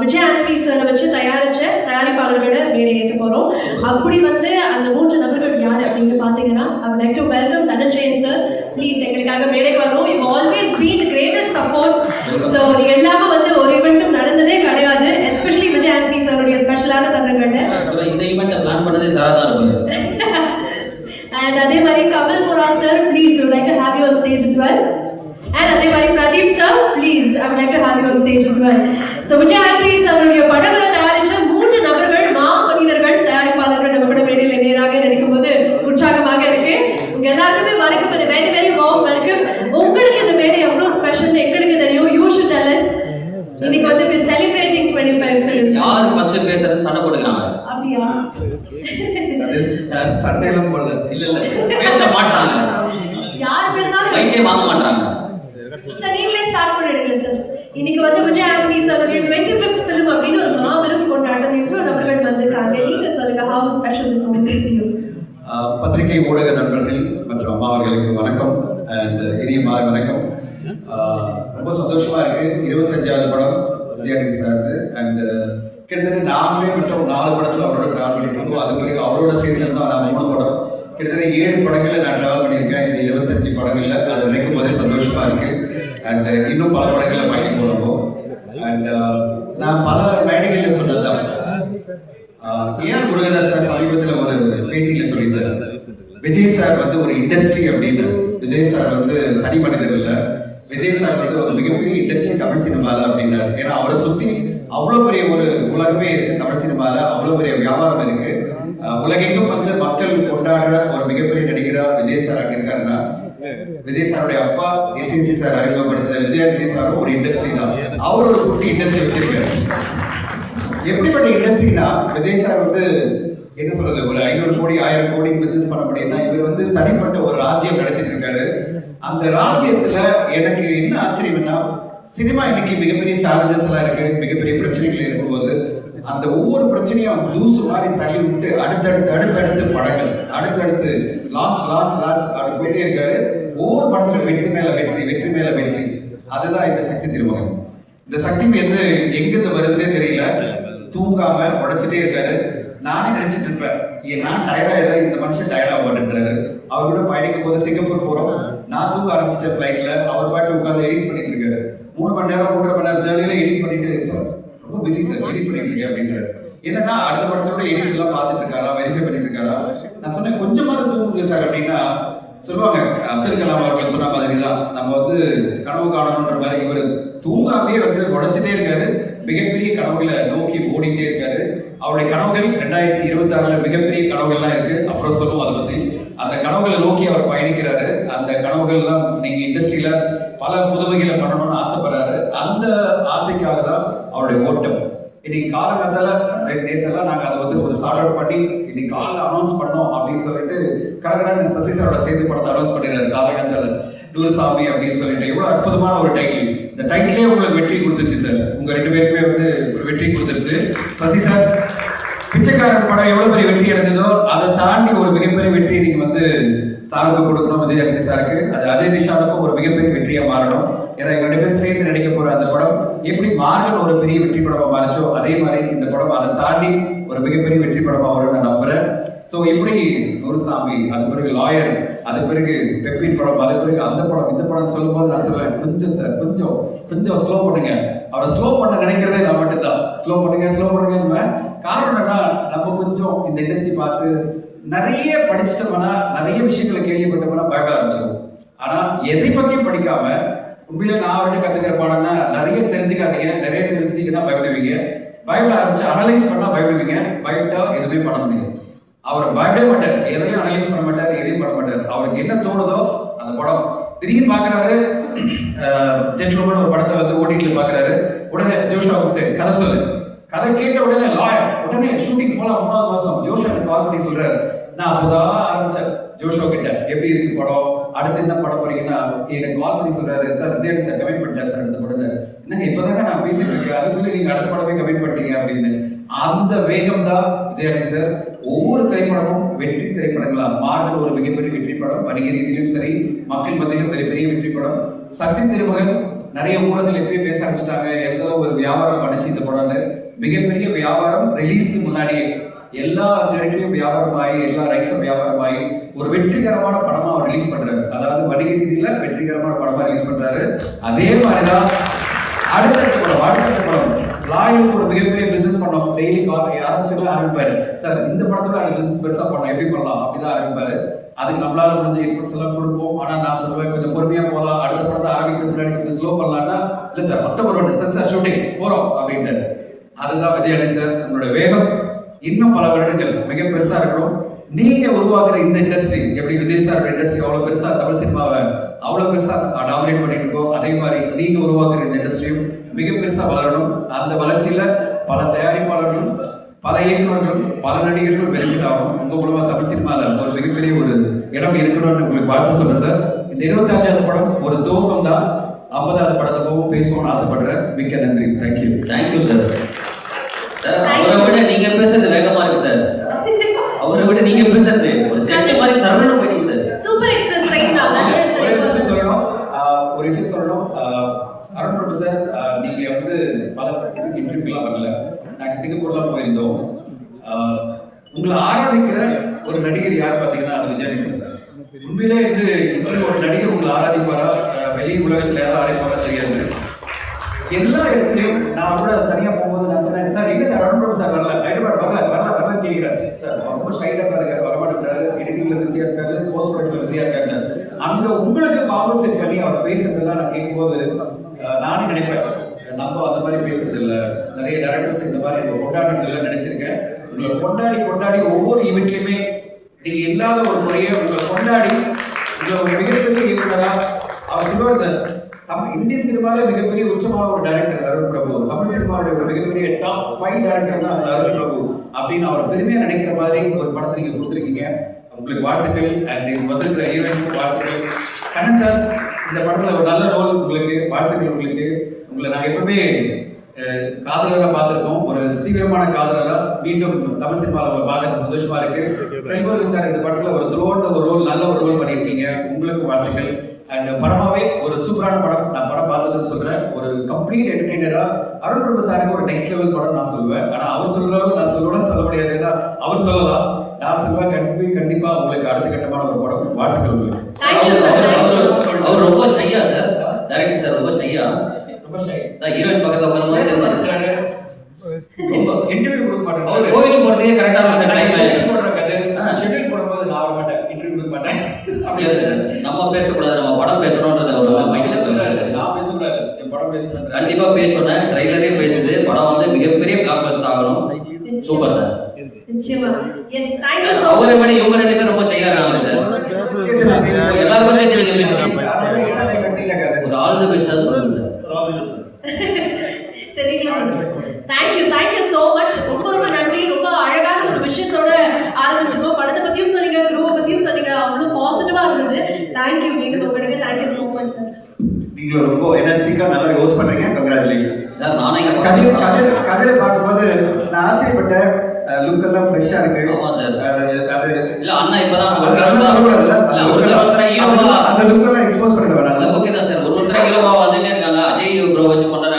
விஜய் ஆண்டனி சாரை வச்சு தயாரிச்ச தயாரிப்பாளர்களை மேடை ஏற்ற போறோம். அப்படி வந்து அந்த மூன்று நபர்கள் யார் அப்படின்னு பார்த்தீங்கன்னா I like to welcome Dhananjayan sir please எங்களுக்காக மேடைக்கு வரணும் you always be the greatest support so எல்லாமே வந்து ஒரு இவெண்ட்டும் நடந்ததே கிடையாது. எஸ்பெஷலி விஜய் ஆண்டனி சாருடைய ஸ்பெஷலான தருணங்கள்ல இந்த ஈவெண்ட்டை பிளான் பண்ணதே சாரா அண்ட் அதே மாதிரி Kamal Mura sir please you like to have you on stage as well. And அதே மாதிரி Pradeep sir please I to have you on stage as well. So Vijay அவருடைய படங்களை தயாரிச்ச மூன்று நபர்கள் மா மனிதர்கள் தயாரிப்பாளர்கள் நம்ம கூட மேடையில் நேராக நினைக்கும் போது உற்சாகமாக இருக்கு. உங்க எல்லாருக்குமே வணக்கம். இது வெரி வெரி வார்ம் வெல்கம் உங்களுக்கு இந்த மேடை எவ்வளோ ஸ்பெஷல் எங்களுக்கு தெரியும். You should tell us. இன்னைக்கு வந்து செலிப்ரேட்டிங் டுவெண்ட்டி ஃபைவ் ஃபிலிம்ஸ் யார் ஃபர்ஸ்ட் பேசுறது? சண்டை போட்டுக்கிறாங்க. அப்படியா? ச- சண்டையெல்லாம் போடல. இல்ல இல்ல. பேச மாட்டாங்க. யார் பேசினாலும் மைக்கே வாங்க மாட்டாங்க சார் நீங்களே ஸ்டார்ட் பண்ணிடுங்க சார் இன்னைக்கு வந்து விஜய் ஆண்டனி சாருடைய டுவெண்ட்டி ஃபிஃப்த் ஃபிலிம் அப்படின்னு ஒரு மாபெரும் கொண்டாட்டம் இவ்வளோ நபர்கள் வந்திருக்காங்க நீங்க சொல்லுங்க how special this moment is for you ah பத்திரிகை ஊடக நண்பர்கள் மற்றும் அம்மா அவர்களுக்கு வணக்கம். அண்ட் இனிய மாலை வணக்கம். ஆஹ் ரொம்ப சந்தோஷமா இருக்கு. இருபத்தஞ்சாவது படம் விஜயாண்டி சார்ந்து. அண்ட் கிட்டத்தட்ட நாங்களே மட்டும் நாலு படத்துல அவரோட டிராவல் பண்ணிட்டு இருக்கோம். அது பிறகு அவரோட சேர்ந்து தான் நான் மூணு படம். கிட்டத்தட்ட ஏழு படங்களில் நான் டிராவல் பண்ணியிருக்கேன். இந்த இருபத்தஞ்சு படங்கள்ல அது நினைக்கும் போதே சந்தோஷமா இருக்கு. அண்ட் இன்னும் பல படங்களில் பயணம் போறோம். அண்ட் நான் பல மேடைகள்ல சொன்னதுதான். ஆஹ் ஏன் முருகதாஸ் சார் சமீபத்தில் ஒரு பேட்டியில சொல்லியிருந்தார் விஜய் சார் வந்து ஒரு இண்டஸ்ட்ரி அப்படின்னு. விஜய் சார் வந்து தனி மனிதர் இல்ல. விஜய் சார் வந்து ஒரு மிகப்பெரிய இண்டஸ்ட்ரி தமிழ் சினிமால அப்படின்னாரு. ஏன்னா அவரை சுத்தி அவ்வளவு பெரிய ஒரு உலகமே இருக்கு தமிழ் சினிமால. அவ்வளவு பெரிய வியாபாரம் இருக்கு. உலகெங்கும் வந்து மக்கள் கொண்டாடுற ஒரு மிகப்பெரிய நடிகரா விஜய் சார் அங்க இருக்காருன்னா விஜய் சாருடைய அப்பா எஸ்என்சி சார் அறிமுகப்படுத்தின விஜய் ஆண்டனி சாரும் ஒரு இண்டஸ்ட்ரி தான். அவர் ஒரு குட்டி இண்டஸ்ட்ரி வச்சிருக்காரு. எப்படிப்பட்ட இண்டஸ்ட்ரினா விஜய் சார் வந்து என்ன சொல்றது ஒரு ஐநூறு கோடி ஆயிரம் கோடி பிசினஸ் பண்ண முடியும்னா இவர் வந்து தனிப்பட்ட ஒரு ராஜ்யம் நடத்திட்டு இருக்காரு அந்த ராஜ்யத்துல எனக்கு என்ன ஆச்சரியம்னா சினிமா இன்னைக்கு மிகப்பெரிய சேலஞ்சஸ் எல்லாம் இருக்கு மிகப்பெரிய பிரச்சனைகள் இருக்கும்போது அந்த ஒவ்வொரு பிரச்சனையும் தூசு மாதிரி தள்ளி விட்டு அடுத்தடுத்து அடுத்தடுத்து படங்கள் அடுத்தடுத்து லான்ச் லான்ச் லான்ச் அப்படி போயிட்டே இருக்காரு. ஒவ்வொரு படத்துல வெற்றி மேல வெற்றி வெற்றி மேல வெற்றி. அதுதான் இந்த சக்தி திருமகன். இந்த சக்தி வந்து எங்கிருந்து வருதுன்னே தெரியல. தூங்காம உடைச்சிட்டே இருக்காரு. நானே நினைச்சிட்டு இருப்பேன் ஏன் நான் டயர்டா இருந்தா இந்த மனுஷன் டயர்டா போட்டுன்றாரு அவர் கூட பயணிக்கும் போது சிங்கப்பூர் போறோம். நான் தூங்க ஆரம்பிச்சிட்டேன் ஃபிளைட்ல அவர் பாட்டு உட்காந்து எடிட் பண்ணிட்டு இருக்காரு. மூணு மணி நேரம் மூன்றரை மணி நேரம் ஜேர்னில எடிட் பண்ணிட்டு சார் ரொம்ப பிஸி சார் எடிட் பண்ணிட்டு இருக்கேன் அப்படின்றாரு. என்னன்னா அடுத்த படத்தோட எடிட் எல்லாம் பார்த்துட்டு இருக்காரா? வெரிஃபை பண்ணிட்டு இருக்காரா? நான் சொன்னேன் கொஞ்சமாவது தூங்குங்க சார் அப்படின்னா சொல்லுவாங்க அப்துல் கலாம் அவர்கள் சொன்ன மாதிரி தான் நம்ம வந்து கனவு காணணுன்ற மாதிரி இவர் தூங்காமே வந்து உடைச்சிட்டே இருக்காரு. மிகப்பெரிய கனவுகளை நோக்கி ஓடிட்டே இருக்காரு. அவருடைய கனவுகள் ரெண்டாயிரத்தி இருபத்தி ஆறுல மிகப்பெரிய கனவுகள்லாம் இருக்கு. அப்புறம் சொல்லுவோம் அதை பத்தி. அந்த கனவுகளை நோக்கி அவர் பயணிக்கிறாரு. அந்த கனவுகள்லாம் நீங்க இண்டஸ்ட்ரியில பல புதுமைகளை பண்ணணும்னு ஆசைப்படுறாரு. அந்த ஆசைக்காக தான் அவருடைய ஓட்டம். இன்னைக்கு காலகட்டத்தில் நேரத்தெல்லாம் நாங்கள் அதை வந்து ஒரு சார்ட் அவுட் பண்ணி இன்னைக்கு காலைல அனௌன்ஸ் பண்ணோம் அப்படின்னு சொல்லிட்டு கடற்கடன் சசி சாரோட சேர்ந்து படத்தை அனௌன்ஸ் பண்ணிடுறாரு காலகட்டத்தில் டூர்சாமி அப்படின்னு சொல்லிட்டு எவ்வளவு அற்புதமான ஒரு டைட்டில் இந்த டைட்டிலே உங்களுக்கு வெற்றி கொடுத்துருச்சு சார் உங்க ரெண்டு பேருக்குமே வந்து ஒரு வெற்றி கொடுத்துருச்சு. சசி சார் பிச்சைக்காரன் படம் எவ்வளவு பெரிய வெற்றி அடைஞ்சதோ அதை தாண்டி ஒரு மிகப்பெரிய வெற்றி நீங்க வந்து சாருக்கு கொடுக்கணும் விஜய் அக்னி சாருக்கு அது அஜய் திஷாவுக்கும் ஒரு மிகப்பெரிய வெற்றியா மாறணும். ஏன்னா இவங்க ரெண்டு பேரும் சேர்ந்து நடிக்க போற அந்த படம் எப்படி மார்கள் ஒரு பெரிய வெற்றி படமா மாறிச்சோ அதே மாதிரி இந்த படம் அதை தாண்டி ஒரு மிகப்பெரிய வெற்றி படமா வரும்னு நான் நம்புறேன். ஸோ இப்படி குருசாமி அது பிறகு லாயர் அது பிறகு பெப்பின் படம் அது பிறகு அந்த படம் இந்த படம் சொல்லும்போது நான் சொல்லுவேன் கொஞ்சம் சார் கொஞ்சம் கொஞ்சம் ஸ்லோ பண்ணுங்க. அவரை ஸ்லோ பண்ண நினைக்கிறதே நான் மட்டும்தான். ஸ்லோ பண்ணுங்க ஸ்லோ பண்ணுங்க காரணம் என்னன்னா நம்ம கொஞ்சம் இந்த இண்டஸ்ட்ரி பார்த்து நிறைய படிச்சிட்டோம்னா நிறைய விஷயங்களை கேள்விப்பட்டோம்னா பயப்பட ஆரம்பிச்சிடும் ஆனா எதை பத்தியும் படிக்காம உண்மையில நான் வந்து கத்துக்கிற பாடம்னா நிறைய தெரிஞ்சுக்காதீங்க நிறைய தெரிஞ்சுட்டீங்கன்னா பயப்படுவீங்க. பயப்பட ஆரம்பிச்சு அனலைஸ் பண்ணா பயப்படுவீங்க. பயப்பட்டா எதுவுமே பண்ண முடியாது. அவர் பயப்படவே மாட்டார். எதையும் அனலைஸ் பண்ண மாட்டார் எதையும் பண்ண மாட்டார். அவருக்கு என்ன தோணுதோ அந்த படம். திடீர்னு பாக்குறாரு ஜென்டில்மேன் ஒரு படத்தை வந்து ஓடிட்டு பாக்குறாரு உடனே ஜோஷா கூப்பிட்டு கதை சொல்லு. கதை கேட்ட உடனே லாயர் உடனே ஷூட்டிங் போலாம் மூணாவது மாசம். ஜோஷா எனக்கு கால் பண்ணி சொல்றாரு. நான் அப்போதான் ஆரம்பிச்சேன். ஜோஷோ கிட்ட எப்படி இருக்கு படம்? அடுத்து என்ன படம் போறீங்கன்னா? எனக்கு கால் பண்ணி சொல்றாரு. சார் விஜய் சார் கமெண்ட் பண்ணிட்டேன் சார் அடுத்த படத்தை. என்னங்க இப்பதாங்க நான் பேசிட்டு இருக்கேன் அதுக்குள்ள நீங்க அடுத்த படமே கமெண்ட் பண்ணிட்டீங்க அப்படின்னு. அந்த வேகம் தான் விஜயானி சார் ஒவ்வொரு திரைப்படமும் வெற்றி திரைப்படங்களா? மார்கல் ஒரு மிகப்பெரிய வெற்றி படம் வணிக ரீதியிலும் சரி மக்கள் மத்தியிலும் மிகப்பெரிய வெற்றி படம். சத்திய திருமகன் நிறைய ஊடகங்கள் எப்பயும் பேச ஆரம்பிச்சிட்டாங்க. எந்த ஒரு வியாபாரம் பண்ணிச்சு இந்த படம்னு மிகப்பெரிய வியாபாரம் ரிலீஸ்க்கு முன்னாடியே. எல்லா டேரக்டரையும் வியாபாரம் ஆகி எல்லா ரைட்ஸும் வியாபாரம் ஆகி ஒரு வெற்றிகரமான படமா அவர் ரிலீஸ் பண்றாரு. அதாவது வணிக ரீதியில வெற்றிகரமான படமா ரிலீஸ் பண்றாரு. அதே மாதிரிதான் அடுத்தடுத்த படம் அடுத்தடுத்த படம். லாயர் ஒரு மிகப்பெரிய பிசினஸ் பண்ணோம் டெய்லி ஆரம்பிச்சுட்டு ஆரம்பிப்பாரு. சார் இந்த படத்துல அந்த பிசினஸ் பெருசா பண்ணோம் எப்படி பண்ணலாம்? அப்படிதான் ஆரம்பிப்பாரு. அதுக்கு நம்மளால முடிஞ்ச இன்புட்ஸ் எல்லாம் கொடுப்போம். ஆனா நான் சொல்லுவேன் கொஞ்சம் பொறுமையா போகலாம் அடுத்த படத்தை ஆரம்பிக்கிறது முன்னாடி கொஞ்சம் ஸ்லோ பண்ணலாம்னா இல்ல சார் மொத்த படம் சார் சார் ஷூட்டிங் போறோம் அப்படின்ட்டு அதுதான் விஜயனை சார். உங்களோட வேகம் இன்னும் பல வருடங்கள் மிக பெருசா இருக்கணும். நீங்க உருவாக்குற இந்த இண்டஸ்ட்ரி எப்படி விஜய் சார் இண்டஸ்ட்ரி அவ்வளவு பெருசா தமிழ் சினிமாவை அவ்வளவு பெருசா டாமினேட் பண்ணிட்டு இருக்கோம் அதே மாதிரி நீங்க உருவாக்குற இந்த இண்டஸ்ட்ரியும் மிக பெருசா வளரணும். அந்த வளர்ச்சியில பல தயாரிப்பாளர்களும் பல இயக்குநர்களும் பல நடிகர்களும் பெனிஃபிட் ஆகும். உங்க மூலமா தமிழ் சினிமால ஒரு மிகப்பெரிய ஒரு இடம் இருக்கணும்னு உங்களுக்கு வாழ்த்து சொல்றேன் சார் இந்த இருபத்தஞ்சாவது படம் ஒரு துவக்கம் தான் ஐம்பதாவது படத்தை போகும் பேசுவோம்னு ஆசைப்படுறேன். மிக்க நன்றி. தேங்க்யூ தேங்க்யூ சார் சார் அவரை விட நீங்க பேசுறது வேகமா இருக்கு சார் நீங்க பேசுறது ஒரு ஜெட் மாதிரி சரவணம் போயிட்டீங்க சார். சூப்பர் எக்ஸ்பிரஸ் ட்ரெயின் தான். ஒரே விஷயம் சொல்லணும். ஆஹ் ஒரு விஷயம் சொல்லணும். ஆஹ் அருண் பிரபு சார் நீங்க வந்து பல இதுக்கு இன்டர்வியூலாம் வரல நாங்க சிங்கப்பூர்லாம் போயிருந்தோம். ஆஹ் உங்களை ஆராதிக்கிற ஒரு நடிகர் யார் பார்த்தீங்கன்னா அது விஜய் சார். உண்மையிலே இப்படி ஒரு நடிகர் உங்களை ஆராதிப்பாரா? வெளி உலகத்துல யாரும் ஆராதிப்பாரா தெரியாது. எல்லா இடத்துலயும் நான் கூட தனியா போகும்போது நான் சொன்னேன் சார் எங்க சார்? அருண் பிரபு சார் வரல. ஹைதராபாத் வரல வரல. கேட்கிறேன் சார் ரொம்ப ஷைலா இருக்காரு வரமாட்டேங்கிறாரு எடிட்டிங்ல பிஸியா இருக்காரு போஸ்ட் ப்ரொடக்ஷன்ல பிஸியா இருக்காரு அங்க உங்களுக்கு காம்பன்சேட் பண்ணி அவர் பேசுறதெல்லாம் நான் கேட்கும்போது அஹ், நானே நினைப்பேன். நம்ம அந்த மாதிரி பேசுறது இல்ல நிறைய டேரக்டர்ஸ் இந்த மாதிரி நம்ம கொண்டாடுறதுல நினைச்சிருக்கேன். உங்களை கொண்டாடி கொண்டாடி ஒவ்வொரு ஈவெண்ட்லயுமே நீங்க இல்லாத ஒரு முறையை உங்களை கொண்டாடி உங்களை ஒரு மிகப்பெரிய இயக்குனரா அவர் சொல்லுவார் சார் நம்ம இந்தியன் சினிமாவிலே மிகப்பெரிய உச்சமான ஒரு டைரக்டர் அருண் பிரபு. தமிழ் சினிமாவுடைய ஒரு மிகப்பெரிய டாப் ஃபைவ் டைரக்டர் தான் அருண் பிரபு அப்படின்னு அவர் பெருமையா நினைக்கிற மாதிரி ஒரு படத்தை நீங்க கொடுத்துருக்கீங்க. உங்களுக்கு வாழ்த்துக்கள் அண்ட் இது வந்திருக்கிற ஹீரோயின்ஸ்க்கு வாழ்த்துக்கள். கண்ணன் சார் இந்த படத்துல ஒரு நல்ல ரோல் உங்களுக்கு வாழ்த்துக்கள் உங்களுக்கு. உங்களை நாங்க எப்பவுமே காதலராக காதலரா பார்த்திருக்கோம். ஒரு தீவிரமான காதலரா மீண்டும் தமிழ் சினிமாவில் பார்க்கறது சந்தோஷமா இருக்கு. செல்வர்கள் சார் இந்த படத்துல ஒரு த்ரோட் ஒரு ரோல் நல்ல ஒரு ரோல் பண்ணியிருக்கீங்க. உங்களுக்கு வாழ்த்துக்கள். அண்ட் படமாவே ஒரு சூப்பரான படம். நான் படம் பார்த்ததுன்னு சொல்றேன். ஒரு கம்ப்ளீட் என்டர்டைனரா அருண் பிரபு சாருக்கு ஒரு நெக்ஸ்ட் லெவல் படம் நான் சொல்லுவேன். ஆனா அவர் சொல்ற அளவுக்கு நான் சொல்லுவேன் சொல்ல முடியாது. ஏன்னா அவர் சொல்லலாம். நான் சொல்லுவேன் கண்டிப்பா கண்டிப்பா உங்களுக்கு அடுத்த கட்டமான ஒரு படம். வாழ்த்துக்கள் உங்களுக்கு. அவர் சார் அவர் அவர் ரொம்ப ஷையா சார் டைரக்டர் சார் ரொம்ப ஷையா. ரொம்ப ஷை. ஹீரோயின் பக்கத்துல. மாட்டேங்கிறாரு ரொம்ப இன்டர்வியூ கொடுக்க அவர் மாட்டேங்கிறாரு கோவில் போறதுக்கே கரெக்டா சார் டைம் ஷெட்யூல் போடுறாங்க அது ஆ. ஷெட்யூல் போடும்போது நான் வர மாட்டேன் இன்டர்வியூ கொடுக்க மாட்டேன் அப்படியே சார் நம்ம பேசக்கூடாது நம்ம படம் பேசணும்ன்றது ஒரு மைண்ட் செட். நான் பேசக்கூடாது. என் படம் பேசுறேன் கண்டிப்பா பேசணும். ட்ரைலரே பேசுது. படம் வந்து மிகப்பெரிய பிளாக் பஸ்டர் ஆகணும் சூப்பர் நிச்சயமா. எஸ் சோ விட இவங்க ரெண்டு பேரும் ரொம்ப இருக்காங்க சார். எல்லாருக்கும் சேர்த்து நீங்க பேசுறீங்க ஒரு ஆல் தி பெஸ்டா சொல்லுங்க சார் சரி நீங்களும் தேங்க்யூ தேங்க்யூ ஸோ மச் ரொம்ப ரொம்ப நன்றி ரொம்ப அழகான ஒரு விஷயத்தோட ஆரம்பிச்சிருக்கோம் படத்தை பத்தியும் சொன்னீங்க குருவை பத்தியும் சொன்னீங்க அவ்வளோ பாசிட்டிவா இருந்தது தேங்க்யூ மீண்டும் உங்களுக்கு தேங்க்யூ ஸோ மச் சார் நீங்களும் ரொம்ப எனர்ஜிட்டிக்கா நல்லா யோஸ் பண்றீங்க. கங்க்ராச்சுலேஷன் சார் நானே இங்க கதிர். கதிர் கதிரை பார்க்கும்போது நான் ஆச்சரியப்பட்டேன் லுக் எல்லாம் ஃப்ரெஷ்ஷா இருக்கு. ஆமா சார். அது இல்ல அண்ணா இப்பதான் அந்த look எல்லாம் expose பண்ணிட வேணாம். ஓகே தான் சார் ஒரு ஒருத்தரை ஹீரோவா வந்துட்டே இருக்காங்க. அஜய் ப்ரோ வச்சு பண்றாரு.